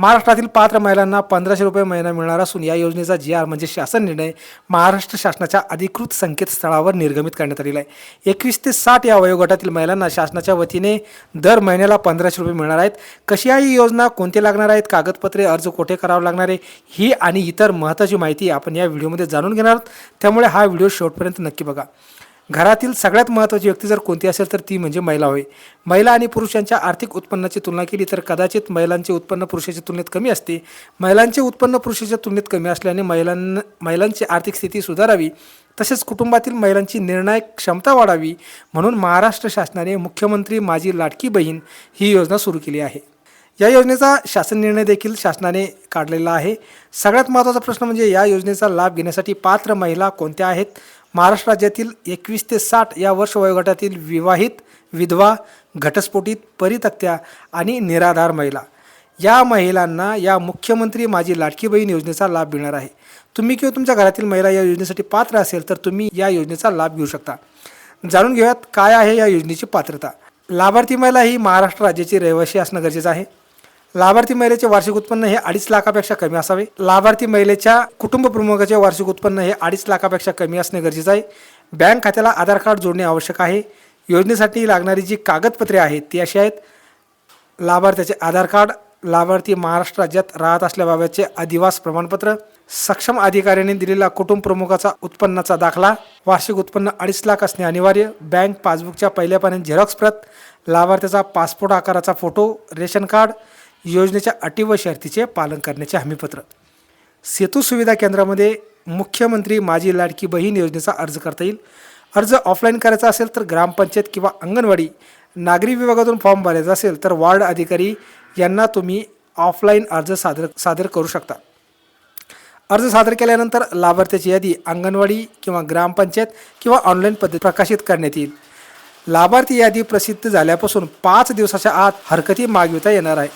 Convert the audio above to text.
महाराष्ट्रातील पात्र महिलांना पंधराशे रुपये महिना मिळणार असून या योजनेचा जी आर म्हणजे शासन निर्णय महाराष्ट्र शासनाच्या अधिकृत संकेतस्थळावर निर्गमित करण्यात आलेला आहे. एकवीस ते साठ या वयोगटातील महिलांना शासनाच्या वतीने दर महिन्याला पंधराशे रुपये मिळणार आहेत. कशी आहे ही योजना कोणते लागणार आहेत कागदपत्रे अर्ज कोठे करावं लागणार आहे ही आणि इतर महत्त्वाची माहिती आपण या व्हिडिओमध्ये जाणून घेणार आहोत. त्यामुळे हा व्हिडिओ शेवटपर्यंत नक्की बघा. घरातील सगळ्यात महत्त्वाची व्यक्ती जर कोणती असेल तर ती म्हणजे महिला होय. महिला आणि पुरुषांच्या आर्थिक उत्पन्नाची तुलना केली तर कदाचित महिलांचे उत्पन्न पुरुषाच्या तुलनेत कमी असते. महिलांचे उत्पन्न पुरुषाच्या तुलनेत कमी असल्याने महिलांना महिलांची आर्थिक स्थिती सुधारावी. तसेच कुटुंबातील महिलांची निर्णायक क्षमता वाढावी. म्हणून महाराष्ट्र शासनाने मुख्यमंत्री माझी लाडकी बहीण ही योजना सुरू केली आहे. या योजनेचा शासन निर्णय देखील शासनाने काढलेला आहे. सगळ्यात महत्त्वाचा प्रश्न म्हणजे या योजनेचा लाभ घेण्यासाठी पात्र महिला कोणत्या आहेत? महाराष्ट्र राज्यातील एकवीस ते साठ या वर्ष वयोगटातील विवाहित विधवा घटस्फोटित परितक्त्या आणि निराधार महिला. या महिलांना या मुख्यमंत्री माझी लाडकी बहीण योजनेचा लाभ मिळणार आहे. तुम्ही किंवा तुमच्या घरातील महिला या योजनेसाठी पात्र असेल तर तुम्ही या योजनेचा लाभ घेऊ शकता. जाणून घेऊयात काय आहे या योजनेची पात्रता. लाभार्थी महिला ही महाराष्ट्र राज्याची रहिवासी असणं गरजेचं आहे. लाभार्थी महिलेचे वार्षिक उत्पन्न हे अडीच लाखापेक्षा कमी असावे. लाभार्थी महिलेच्या कुटुंब प्रमुखाचे वार्षिक उत्पन्न हे अडीच लाखापेक्षा कमी असणे गरजेचं आहे. बँक खात्याला आधार कार्ड जोडणे आवश्यक आहे. योजनेसाठी लागणारी जी कागदपत्रे आहेत ती अशी आहेत. लाभार्थ्याचे आधार कार्ड लाभार्थी महाराष्ट्र राज्यात राहत असल्याबाबतचे अधिवास प्रमाणपत्र सक्षम अधिकाऱ्याने दिलेला कुटुंब प्रमुखाचा उत्पन्नाचा दाखला वार्षिक उत्पन्न अडीच लाख असणे अनिवार्य बँक पासबुकच्या पहिल्या पाण्यात झेरॉक्स प्रत लाभार्थ्याचा पासपोर्ट आकाराचा फोटो रेशन कार्ड योजनेच्या अटी व शर्तीचे पालन करण्याचे हमीपत्र. सेतू सुविधा केंद्रामध्ये मुख्यमंत्री माझी लाडकी बहीण योजनेचा अर्ज करता येईल. अर्ज ऑफलाईन करायचा असेल तर ग्रामपंचायत किंवा अंगणवाडी नागरी विभागातून फॉर्म भरायचा असेल तर वार्ड अधिकारी यांना तुम्ही ऑफलाईन अर्ज सादर सादर करू शकता. अर्ज सादर केल्यानंतर लाभार्थ्याची यादी अंगणवाडी किंवा ग्रामपंचायत किंवा ऑनलाईन पद्धत प्रकाशित करण्यात येईल. लाभार्थी यादी प्रसिद्ध झाल्यापासून पाच दिवसाच्या आत हरकती मागविता येणार आहे.